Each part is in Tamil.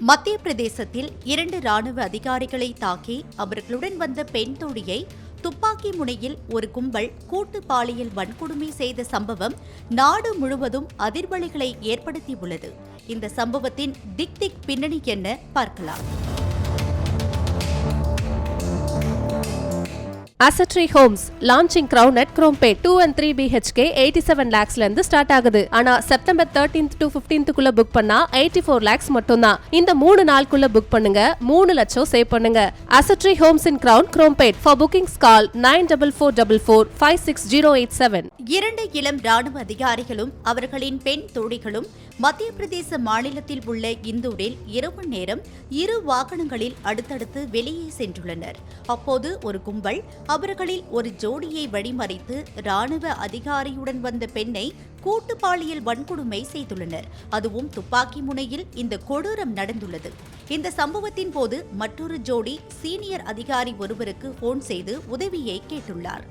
மத்திய பிரதேசத்தில் இரண்டு ராணுவ அதிகாரிகளை தாக்கி அவர்களுடன் வந்த பெண் தோழியை துப்பாக்கி முனையில் ஒரு கும்பல் கூட்டு பாலியல் வன்கொடுமை செய்த சம்பவம் நாடு முழுவதும் அதிர்வலைகளை ஏற்படுத்தியுள்ளது. இந்த சம்பவத்தின் திக் திக் பின்னணி என்ன? பார்க்கலாம். அசட்ரி homes launching Crown at Chromepet two and three BHK eighty seven லேக்ஸ்ல இருந்து ஸ்டார்ட் ஆகுது. ஆனா செப்டம்பர் தேர்டீன்த் டு பிப்டீன்த்துக்குள்ள புக் பண்ணா எயிட்டி ஃபோர் லேக்ஸ் மட்டும்தான் இந்த மூணு நாளுக்குள்ள புக் பண்ணுங்க. மூணு லட்சம் சேவ் பண்ணுங்க. அசட்ரி homes in Crown Chromepet for bookings call nine double four double four five six zero eight seven இரண்டு இளம் ராணுவ அதிகாரிகளும் அவர்களின் பெண் தோழிகளும் மத்திய பிரதேச மாநிலத்தில் உள்ள இந்தூரில் இரவு நேரம் இரு வாகனங்களில் அடுத்தடுத்து வெளியே சென்றுள்ளனர். அப்போது ஒரு கும்பல் அவர்களில் ஒரு ஜோடியை வழிமறைத்து ராணுவ அதிகாரியுடன் வந்த பெண்ணை கூட்டு பாலியல் வன்கொடுமை செய்துள்ளனர். அதுவும் துப்பாக்கி முனையில் இந்த கொடூரம் நடந்துள்ளது. இந்த சம்பவத்தின் போது மற்றொரு ஜோடி சீனியர் அதிகாரி ஒருவருக்கு போன் செய்து உதவியை கேட்டுள்ளார்.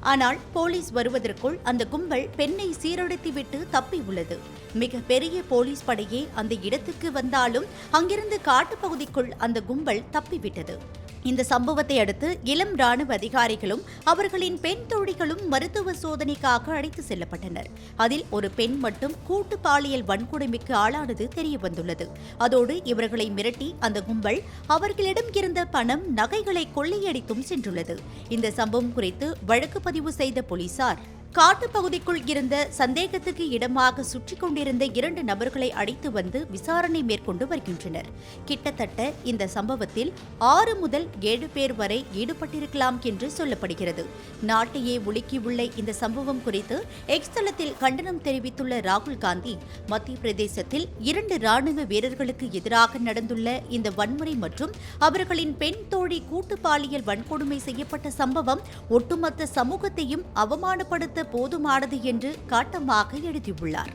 ஆனால் போலீஸ் வருவதற்குள் அந்த கும்பல் பெண்ணை சீரழித்துவிட்டு தப்பி உள்ளது. மிக பெரிய போலீஸ் படையே அந்த இடத்துக்கு வந்தாலும் அங்கிருந்து காட்டுப்பகுதிக்குள் அந்த கும்பல் தப்பிவிட்டது. இந்த சம்பவத்தை அடுத்து இளம் ராணுவ அதிகாரிகளும் அவர்களின் பெண் தோழிகளும் மருத்துவ சோதனைக்காக அழைத்து செல்லப்பட்டனர். அதில் ஒரு பெண் மட்டும் கூட்டு பாலியல் வன்கொடுமைக்கு ஆளானது தெரியவந்துள்ளது. அதோடு இவர்களை மிரட்டி அந்த கும்பல் அவர்களிடம் இருந்த பணம் நகைகளை கொள்ளையடித்தும் சென்றுள்ளது. இந்த சம்பவம் குறித்து வழக்கு பதிவு செய்த போலீசார் காட்டுப்பகுதிக்குள் இருந்த சந்தேகத்துக்கு இடமாக சுற்றி கொண்டிருந்த இரண்டு நபர்களை அழைத்து வந்து விசாரணை மேற்கொண்டு வருகின்றனர். கிட்டத்தட்ட இந்த சம்பவத்தில் ஆறு முதல் ஏழு பேர் வரை ஈடுபட்டிருக்கலாம் என்று சொல்லப்படுகிறது. நாட்டையே உலுக்கியுள்ள இந்த சம்பவம் குறித்து எக்ஸ் தளத்தில் கண்டனம் தெரிவித்துள்ள ராகுல் காந்தி மத்திய பிரதேசத்தில் இரண்டு ராணுவ வீரர்களுக்கு எதிராக நடந்துள்ள இந்த வன்முறை மற்றும் அவர்களின் பெண் தோழி கூட்டு பாலியல் வன்கொடுமை செய்யப்பட்ட சம்பவம் ஒட்டுமொத்த சமூகத்தையும் அவமானப்படுத்த போதுமானது என்று காட்டமாக எழுதியுள்ளார்.